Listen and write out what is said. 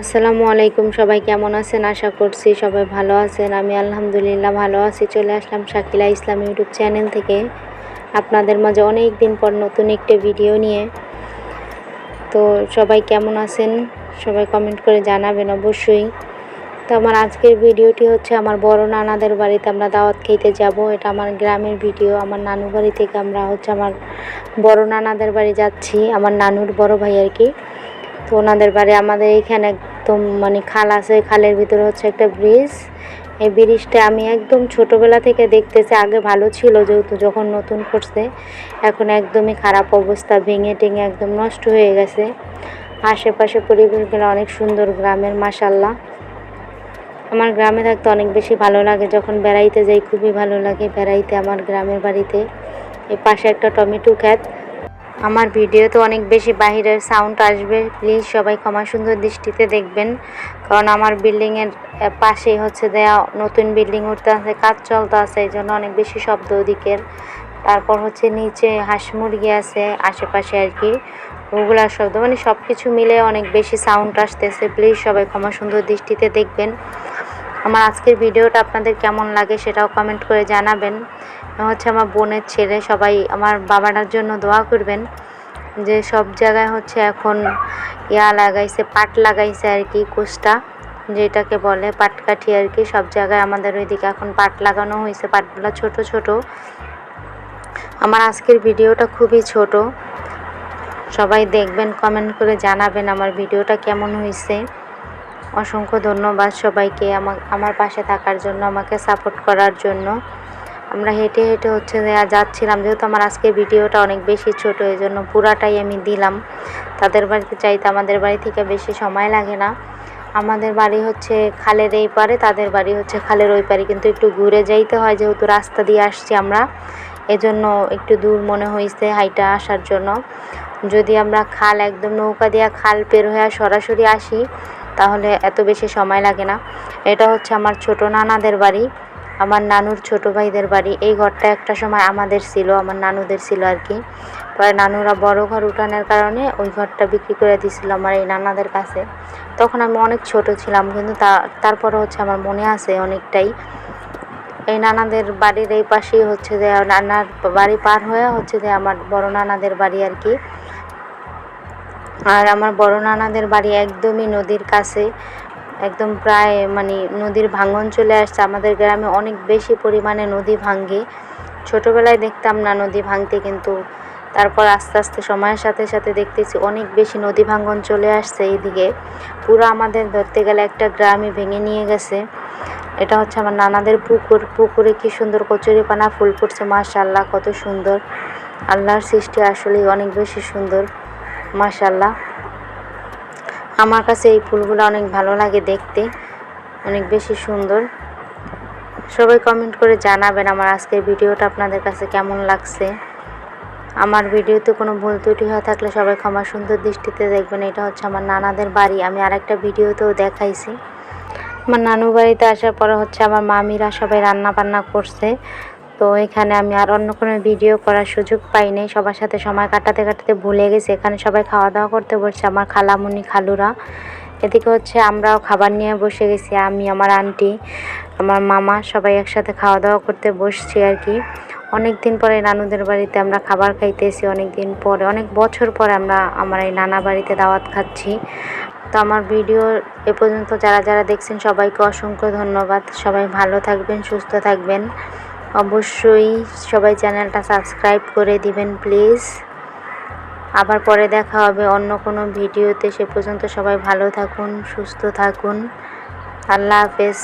আসসালামু আলাইকুম, সবাই কেমন আছেন? আশা করছি সবাই ভালো আছেন। আমি আলহামদুলিল্লাহ ভালো আছি। চলে আসলাম শাকিলা ইসলাম ইউটিউব চ্যানেল থেকে। আপনাদের মাঝে অনেক দিন পর নতুন একটি ভিডিও নিয়ে। তো সবাই কেমন আছেন? সবাই কমেন্ট করে জানাবেন অবশ্যই। তো আমার আজকের ভিডিওটি হচ্ছে আমার বড় নানাদের বাড়িতে আমরা দাওয়াত খেতে যাব। এটা আমার গ্রামের ভিডিও। আমার নানু বাড়ি থেকে আমরা হচ্ছে আমার বড় নানাদের বাড়ি যাচ্ছি। আমার নানুর বড় ভাই আর কি। তো ওনাদের বাড়ি আমাদের এইখানে একদম মানে খাল আছে, খালের ভিতরে হচ্ছে একটা ব্রিজ এই ব্রিজটা আমি একদম ছোটোবেলা থেকে দেখতেছি, আগে ভালো ছিল যেহেতু যখন নতুন করছে। এখন একদমই খারাপ অবস্থা, ভেঙে টেঙে একদম নষ্ট হয়ে গেছে। আশেপাশে পরিবেশগুলো অনেক সুন্দর গ্রামের মাসাল্লাহ আমার গ্রামে থাকতে অনেক বেশি ভালো লাগে, যখন বেড়াইতে যাই খুবই ভালো লাগে বেড়াইতে, আমার গ্রামের বাড়িতে। এই পাশে একটা টমেটো ক্ষেত আমার ভিডিওতে অনেক বেশি বাহিরের সাউন্ড আসবে। প্লিজ সবাই ক্ষমা সুন্দর দৃষ্টিতে দেখবেন। কারণ আমার বিল্ডিংয়ের পাশেই হচ্ছে দেয়া নতুন বিল্ডিং উঠতে আছে কাজ চলতে আছে এই জন্য অনেক বেশি শব্দ ওদিকের। তারপর হচ্ছে নিচে হাঁস মুরগি আছে, আশেপাশে আর কি। ওগুলার শব্দ মানে সব কিছু মিলে অনেক বেশি সাউন্ড আসতেছে। প্লিজ সবাই ক্ষমা সুন্দর দৃষ্টিতে দেখবেন। আমার আজকের ভিডিওটা আপনাদের কেমন লাগে সেটাও কমেন্ট করে জানাবেন। হচ্ছে আমার বোনের ছেলে, সবাই আমার বাবাটার জন্য দোয়া করবেন যে সব জায়গায় হচ্ছে এখন ইয়া লাগাইছে, পাট লাগাইছে আর কি কোষটা যেটাকে বলে পাটকাঠি আর কি, সব জায়গায় আমাদের ওইদিকে এখন পাট লাগানো হয়েছে, পাটগুলো ছোট ছোট। আমার আজকের ভিডিওটা খুবই ছোট। সবাই দেখবেন কমেন্ট করে জানাবেন আমার ভিডিওটা কেমন হয়েছে। অসংখ্য ধন্যবাদ সবাইকে আমা আমার পাশে থাকার জন্য, আমাকে সাপোর্ট করার জন্য। আমরা হেঁটে হেঁটে হচ্ছে যাচ্ছিলাম, যেহেতু আমার আজকে ভিডিওটা অনেক বেশি ছোট এই জন্য পুরাটাই আমি দিলাম। তাদের বাড়িতে চাইতে আমাদের বাড়ি থেকে বেশি সময় লাগে না। আমাদের বাড়ি হচ্ছে খালের এই পারে, তাদের বাড়ি হচ্ছে খালের ওই পারে, কিন্তু একটু ঘুরে যাইতে হয়, যেহেতু রাস্তা দিয়ে আসছি আমরা। এজন্য একটু দূর মনে হয়েছে হাইটা আসার জন্য। যদি আমরা খাল, একদম নৌকা দিয়া খাল পের হয়ে সরাসরি আসি তাহলে এত বেশি সময় লাগে না। এটা হচ্ছে আমার ছোট নানাদের বাড়ি, আমার নানুর ছোট ভাইদের বাড়ি। এই ঘরটা একটা সময় আমাদের ছিল, আমার নানুদের ছিল আর কি। পরে নানুরা বড় ঘর উঠানোর কারণে ওই ঘরটা বিক্রি করে দিয়েছিল আমার এই নানাদের কাছে। তখন আমি অনেক ছোট ছিলাম, কিন্তু তারপরে হচ্ছে আমার মনে আছে অনেকটাই। এই নানাদের বাড়ির এই পাশেই হচ্ছে যে, নানার বাড়ি পার হয়ে হচ্ছে যে আমার বড় নানাদের বাড়ি আর কি। আর আমার বড় নানাদের বাড়ি একদমই নদীর কাছে। একদম প্রায় মানে নদীর ভাঙন চলে আসছে। আমাদের গ্রামে অনেক বেশি পরিমাণে নদী ভাঙ্গে ছোটোবেলায় দেখতাম না নদী ভাঙতে, কিন্তু তারপর আস্তে আস্তে সময়ের সাথে সাথে দেখতেছি অনেক বেশি নদী ভাঙ্গন চলে আসছে এইদিকে। পুরো আমাদের ধরতে গেলে একটা গ্রামই ভেঙে নিয়ে গেছে। এটা হচ্ছে আমার নানাদের পুকুর। পুকুরে কি সুন্দর কচুরিপানা ফুল ফুটছে মাশাল্লাহ কত সুন্দর। আল্লাহর সৃষ্টি আসলেই অনেক বেশি সুন্দর। মাশাল্লাহ আমার কাছে এই ফুলগুলো অনেক ভালো লাগে দেখতে, অনেক বেশি সুন্দর। সবাই কমেন্ট করে জানাবেন আমার আজকের ভিডিওটা আপনাদের কাছে কেমন লাগছে। আমার ভিডিওতে কোনো ভুল ত্রুটি হয়ে থাকলে সবাই ক্ষমা সুন্দর দৃষ্টিতে দেখবেন। এটা হচ্ছে আমার নানাদের বাড়ি, আমি আরেকটা ভিডিওতেও দেখাইছি। আমার নানু বাড়িতে আসার পরে হচ্ছে আমার মামিরা সবাই রান্না বান্না করছে। তো এখানে আমি আর অন্য কোনো ভিডিও করার সুযোগ পাইনি সবার সাথে সময় কাটাতে কাটাতে ভুলে গেছি। এখানে সবাই খাওয়া দাওয়া করতে বসছে, আমার খালামুনি, খালুরা। এদিকে হচ্ছে আমরাও খাবার নিয়ে বসে গেছি, আমি, আমার আন্টি, আমার মামা সবাই একসাথে খাওয়া দাওয়া করতে বসছি আর কি। অনেক দিন পরে নানুদের বাড়িতে আমরা খাবার খাইতেছি অনেক দিন পরে, অনেক বছর পরে আমরা, আমার এই নানা বাড়িতে দাওয়াত খাচ্ছি। তো আমার ভিডিও এ পর্যন্ত যারা যারা দেখছেন, সবাইকে অসংখ্য ধন্যবাদ। সবাই ভালো থাকবেন, সুস্থ থাকবেন। অবশ্যই সবাই চ্যানেলটা সাবস্ক্রাইব করে দিবেন, প্লিজ। আবার পরে দেখা হবে অন্য কোনো ভিডিওতে। সে পর্যন্ত সবাই ভালো থাকুন, সুস্থ থাকুন। আল্লাহ হাফেজ।